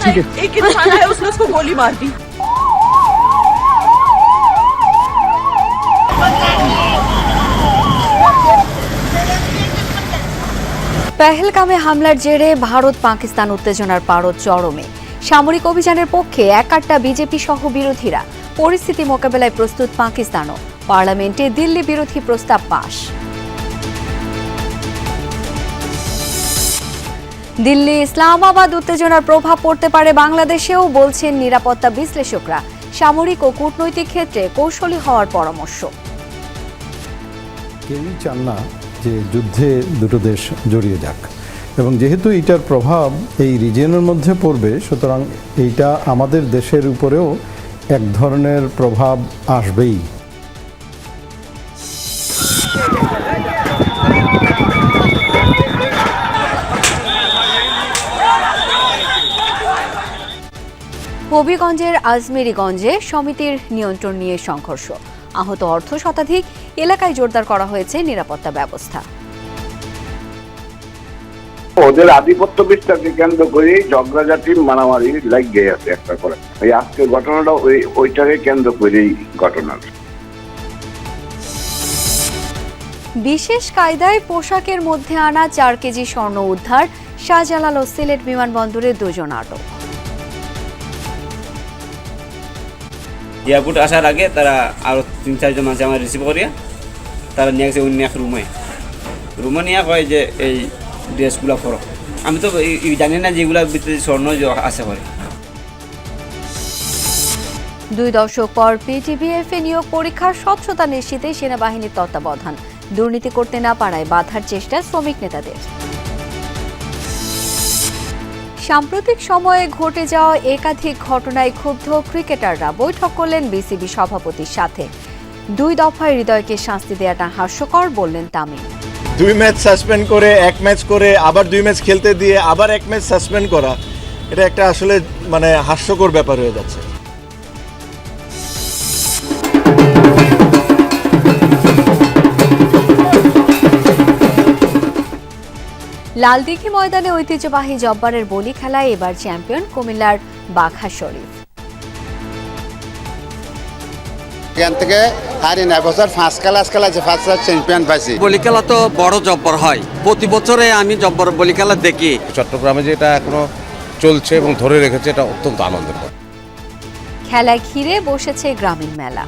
ठीक है एक इंसान है उसने उसको गोली मार दी পেহেলগামে হামলার জেরে ভারত পাকিস্তান উত্তেজনার পারদ চরমে সামরিক অভিযানের পক্ষে একাট্টা বিজেপি সহ বিরোধীরা পরিস্থিতি মোকাবেলায় প্রস্তুত পাকিস্তানও পার্লামেন্টে দিল্লি বিরোধী প্রস্তাব পাশ দিল্লি ইসলামাবাদ উত্তেজনার প্রভাব পড়তে পারে বাংলাদেশেও, বলছেন নিরাপত্তা বিশ্লেষকরা। সামরিক ও কূটনৈতিক ক্ষেত্রে কৌশলী হওয়ার পরামর্শ। কেউই চান না যে যুদ্ধে দুটো দেশ জড়িয়ে যাক। এবং যেহেতু এটার প্রভাব এই রিজিয়নের মধ্যে পড়বে, সুতরাং এইটা আমাদের দেশের উপরেও এক ধরনের প্রভাব আসবেই। হবিগঞ্জের আজমেরিগঞ্জে সমিতির নিয়ন্ত্রণ নিয়ে সংঘর্ষ। আহত অর্ধ শতাধিক এলাকায় জোরদার করা হয়েছে নিরাপত্তা ব্যবস্থা। ওদের আধিপত্য বিস্তারকে কেন্দ্র করে ঝগড়াঝাটি মারামারি লাগিয়ে আছে একটা করে। এই আজকের ঘটনাটা ওই ওইটাকে কেন্দ্র করেই ঘটনা বিশেষ কায়দায় পোশাকের মধ্যে আনা চার কেজি স্বর্ণ উদ্ধার শাহজালাল ও সিলেট বিমানবন্দরে দুজন আটক। এয়ারপোর্ট আসার আগে তারা আরও তিন, চারজন আছে আমার রিসিভ করিয়া তারা নিয়ে গেছে অন্য এক রুমে। রুমে নিয়ে কয় যে এই ড্রেসগুলো করো আমি তো জানি না যেগুলোর ভিতরে স্বর্ণ আছে করে দুই দশক পর পিটিভিএফ এ নিয়োগ পরীক্ষার স্বচ্ছতা নিশ্চিতে সেনাবাহিনীর তত্ত্বাবধান। দুর্নীতি করতে না পারায় বাধার চেষ্টা শ্রমিক নেতাদের। সাম্প্রতিক সময়ে ঘটে যাওয়া একাধিক ঘটনায় ক্ষুব্ধ ক্রিকেটাররা বৈঠক করলেন বিসিবি সভাপতির সাথে। দুই দফায় হৃদয়কে শাস্তি দেওয়াটা হাস্যকর বললেন তামিম। দুই ম্যাচ সাসপেন্ড করে, এক ম্যাচ করে, আবার দুই ম্যাচ খেলতে দিয়ে আবার এক ম্যাচ সাসপেন্ড করা, এটা একটা আসলে মানে হাস্যকর ব্যাপার হয়ে যাচ্ছে। লালদিঘি ময়দানে ঐতিহ্যবাহী জব্বারের বলি খেলায় এবার চ্যাম্পিয়ন কুমিল্লার বাঘা শরীফ। এখান থেকে হারি না বছর পাঁচ ক্লাস খেলাছে পাঁচ চ্যাম্পিয়ন পাইছি। বলি খেলা তো বড় জব্বর হয়। প্রতি বছরে আমি জব্বর বলি খেলা দেখি। চট্টগ্রামে যেটা এখনও চলছে এবং ধরে রেখেছে এটা অত্যন্ত আনন্দের। খেলায় ঘিরে বসেছে গ্রামীণ মেলা।